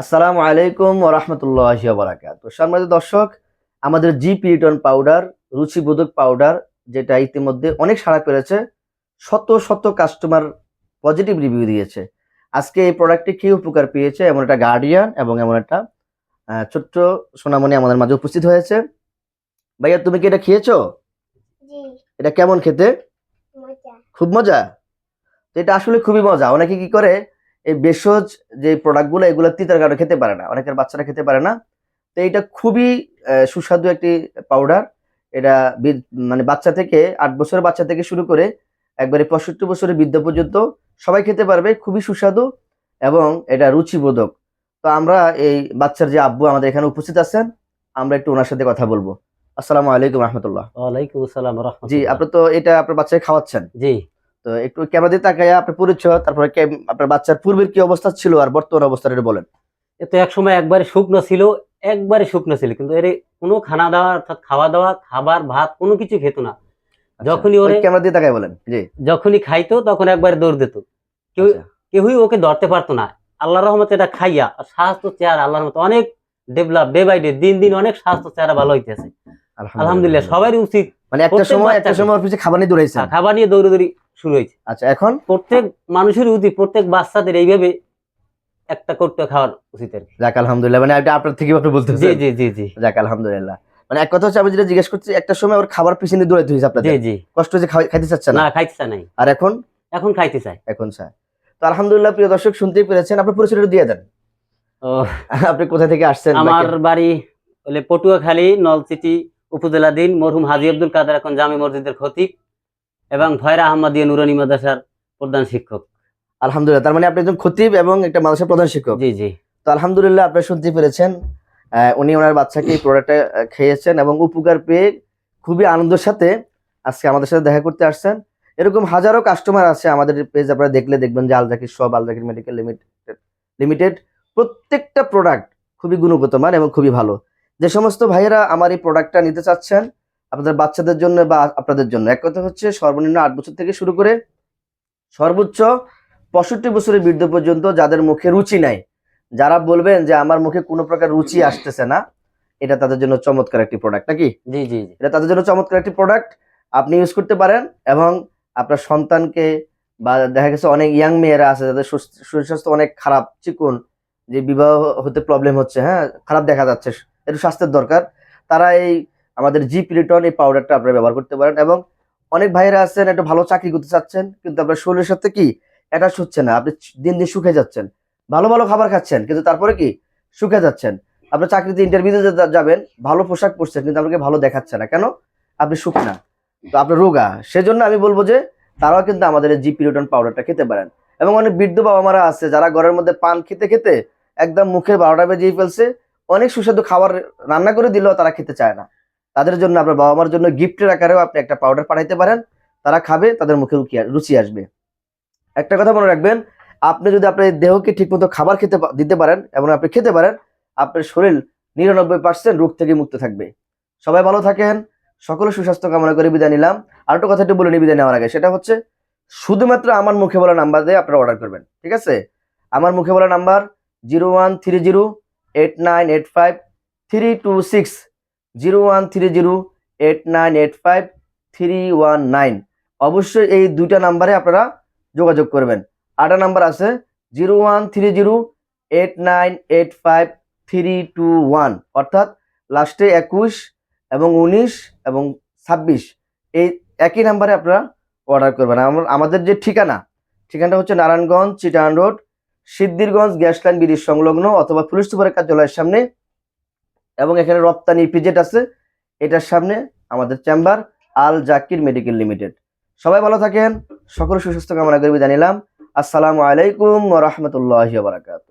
আসসালামু আলাইকুম ওরহমতুল্লাহ বারাকাত। সম্মানিত দর্শক আমাদের জি পিরিটন পাউডার রুচিবোধক পাউডার যেটা ইতিমধ্যে অনেক সাড়া পেরেছে শত শত কাস্টমার পজিটিভ রিভিউ দিয়েছে। আজকে এই প্রোডাক্টটি খেয়ে উপকার পেয়েছে? এমন একটা গার্ডিয়ান এবং এমন একটা ছোট্ট সোনামণি আমাদের মাঝে উপস্থিত হয়েছে। ভাইয়া তুমি কি এটা খেয়েছো? জি। এটা কেমন খেতে? মজা। খুব মজা? তো এটা আসলে খুবই মজা। অনেকে কি করে এই ভেষজ যে প্রোডাক্টগুলো এগুলো তিতার কারণে খেতে পারে না। অনেকের বাচ্চারা খেতে পারে না। তো এটা খুবই সুস্বাদু একটি পাউডার এটা মানে বাচ্চা থেকে আট বছরের বাচ্চা থেকে শুরু করে একবারে পঁয়ষট্টি বছরের বৃদ্ধ পর্যন্ত সবাই খেতে পারবে খুবই সুস্বাদু এবং এটা রুচিবোধক। তো আমরা এই বাচ্চার যে আব্বু আমাদের এখানে উপস্থিত আছেন আমরা একটু ওনার সাথে কথা বলব। আসসালামু আলাইকুম রহমতুল্লাহ। ওয়ালাইকুম আসসালাম জি আপনি তো এটা আপনার বাচ্চাকে খাওয়াচ্ছেন? জি। তো একটু ক্যামেরা দিয়ে তাকাইয়া আপনার পরিচয় তারপরে আপনার বাচ্চার পূর্বের কি অবস্থা ছিল আর বর্তমান অবস্থা এটা বলেন। এ তো এক সময় একবারে শুকনো ছিল একবারে শুকনো ছিল কিন্তু এর কোনো খানা দাওয়া অর্থাৎ খাওয়া দাওয়া খাবার ভাত কোনো কিছু খেত না। যখনই ওরে ক্যামেরা দিয়ে তাকাই বলেন জি। যখনই খাইতো তখন একবারে দৌড় দিত। কেউ আচ্ছা, কেউই ওকে ধরতে পারতো না। আল্লাহ রহমতে এটা খাইয়া আর স্বাস্থ্য চেহারা আল্লাহর মতো অনেক ডেভেলপ ডে বাই ডে দিন দিন অনেক স্বাস্থ্য চেহারা ভালো হইতেছে। আলহামদুলিল্লাহ। সবারই উচিত মানে একটা সময় একটা সময় পিছিয়ে খাবার নিয়ে দৌড়াইছেন। খাবার নিয়ে দৌড়াদৌড়ি শুরু হয়েছে। আচ্ছা এখন? প্রত্যেক মানুষের উচিত প্রত্যেক বাচ্চাদের এইভাবে একটা করতে খাওয়ার উচিত আর কি। যাক আলহামদুলিল্লাহ। মানে এটা আপনার থেকে আপনি জি জি জি জি। যাক আলহামদুলিল্লাহ। মানে এক কথা হচ্ছে আমি যেটা জিজ্ঞেস করছি একটা সময় ওর খাবার পিছনে দৌড়াইতে হয়েছে জি আপনাদের? জি কষ্ট হচ্ছে খাইতে চাচ্ছে না? না খাইতে চায় নাই। আর এখন? এখন খাইতে চায়। এখন স্যার তো আলহামদুলিল্লাহ প্রিয় দর্শক শুনতেই পেরেছেন। আপনার পরিচয়টা দিয়ে দেন। আপনি কোথা থেকে আসছেন? আমার বাড়ি হলে পটুয়াখালী নলসিটি উপজেলাধীন মরহুম হাজি আব্দুল কাদের এখন জামি মসজিদের খতিব। এবং ভয়রা আহমদিয়া নুরানি মাদ্রাসার প্রধান শিক্ষক। আলহামদুলিল্লাহ তার মানে আপনি একজন খতিব এবং একটা মানুষের প্রধান শিক্ষক। জি জি। তো আলহামদুলিল্লাহ আপনি শুনতে পেরেছেন উনি ওনার বাচ্চাকে এই প্রোডাক্টটা খেয়েছেন এবং উপকার পেয়ে খুবই আনন্দের সাথে আজকে আমাদের সাথে দেখা করতে আসছেন। এরকম হাজারো কাস্টমার আছে আমাদের পেজ আপনারা দেখলে দেখবেন যে আলজাকির সব আলজাকির মেডিকেল লিমিটেড লিমিটেড প্রত্যেকটা প্রোডাক্ট খুবই গুণগত মান এবং খুবই ভালো। যে সমস্ত ভাইয়েরা আমার এই প্রোডাক্টটা নিতে চাচ্ছেন আপনাদের বাচ্চাদের জন্য বা আপনাদের জন্য। এক কথা হচ্ছে সর্বনিম্ন আট বছর থেকে শুরু করে সর্বোচ্চ পঁয়ষট্টি বছরের বৃদ্ধ পর্যন্ত যাদের মুখে রুচি নাই যারা বলবেন যে আমার মুখে কোনো প্রকার রুচি আসতেছে না এটা তাদের জন্য চমৎকার একটি প্রোডাক্ট নাকি? জি জি জি। এটা তাদের জন্য চমৎকার একটি প্রোডাক্ট আপনি ইউজ করতে পারেন এবং আপনার সন্তানকে বা দেখা গেছে অনেক ইয়াং মেয়েরা আছে যাদের শরীর স্বাস্থ্য অনেক খারাপ চিকুন যে বিবাহ হতে প্রবলেম হচ্ছে হ্যাঁ খারাপ দেখা যাচ্ছে একটু স্বাস্থ্যের দরকার তারা এই আমাদের জি প্রিটন এই পাউডারটা আপনারা ব্যবহার করতে পারেন এবং অনেক ভাইয়েরা আছেন, একটা ভালো চাকরি করতে চাচ্ছেন, কিন্তু আপনার শরীরের সাথে কি? অ্যাটাচ হচ্ছে না, আপনি দিন দিন শুকে যাচ্ছেন। ভালো ভালো খাবার খাচ্ছেন, কিন্তু তারপরে কি? শুকে যাচ্ছেন। আপনি চাকরিতে ইন্টারভিউতে যাবেন, ভালো পোশাক পরছেন, কিন্তু আপনাকে ভালো দেখাচ্ছে না। কেন? আপনি সুখ না তো আপনার রোগা। সেজন্য আমি বলব যে তারাও কিন্তু আমাদের জি পিরিটন পাউডারটা খেতে পারেন। এবং অনেক বৃদ্ধ বাবা মারা আছে, যারা ঘরের মধ্যে পান খেতে খেতে একদম মুখে বারোটা বেজেই ফেলছে। অনেক সুস্বাদু খাবার রান্না করে দিলেও তারা খেতে চায় না। তাদের জন্য আপনার বাবা মার জন্য গিফটের আকারেও আপনি একটা পাউডার পাঠাইতে পারেন। তারা খাবে, তাদের মুখে রুচি রুচি আসবে। একটা কথা মনে রাখবেন, আপনি যদি আপনার দেহকে ঠিকমতো খাবার খেতে দিতে পারেন এবং আপনি খেতে পারেন, আপনার শরীর নিরানব্বই পার্সেন্ট রোগ থেকে মুক্ত থাকবে। সবাই ভালো থাকেন সকলে সুস্বাস্থ্য কামনা করে বিদায় নিলাম। আর একটা কথা একটু বলে নিই বিদায় নেওয়ার আগে, সেটা হচ্ছে শুধুমাত্র আমার মুখে বলা নাম্বার দিয়ে আপনারা অর্ডার করবেন, ঠিক আছে? আমার মুখে বলা number zero one three zero eight nine eight five three two six zero one three zero eight nine eight five three one nine. অবশ্যই এই দুইটা নাম্বারে আপনারা যোগাযোগ করবেন। আটা নাম্বার আছে zero one three zero eight nine eight five three two one. অর্থাৎ লাস্টে একুশ এবং উনিশ এবং ছাব্বিশ। এই একই নাম্বারে আপনারা অর্ডার করবেন। আমাদের যে ঠিকানা, ঠিকানাটা হচ্ছে Narayanganj চিটান road, Siddhirganj gas line bridge সংলগ্ন অথবা পুলিশ সুপারের কার্যালয়ের সামনে এবং এখানে রপ্তানি পিজেট আছে। এটার সামনে আমাদের chamber, Al Zakir medical limited. সবাই ভালো থাকেন, সকল সুস্বাস্থ্য কামনা করবি জানিলাম নিলাম। আসসালামু আলাইকুম রহমতুল্লাহ বারাকাত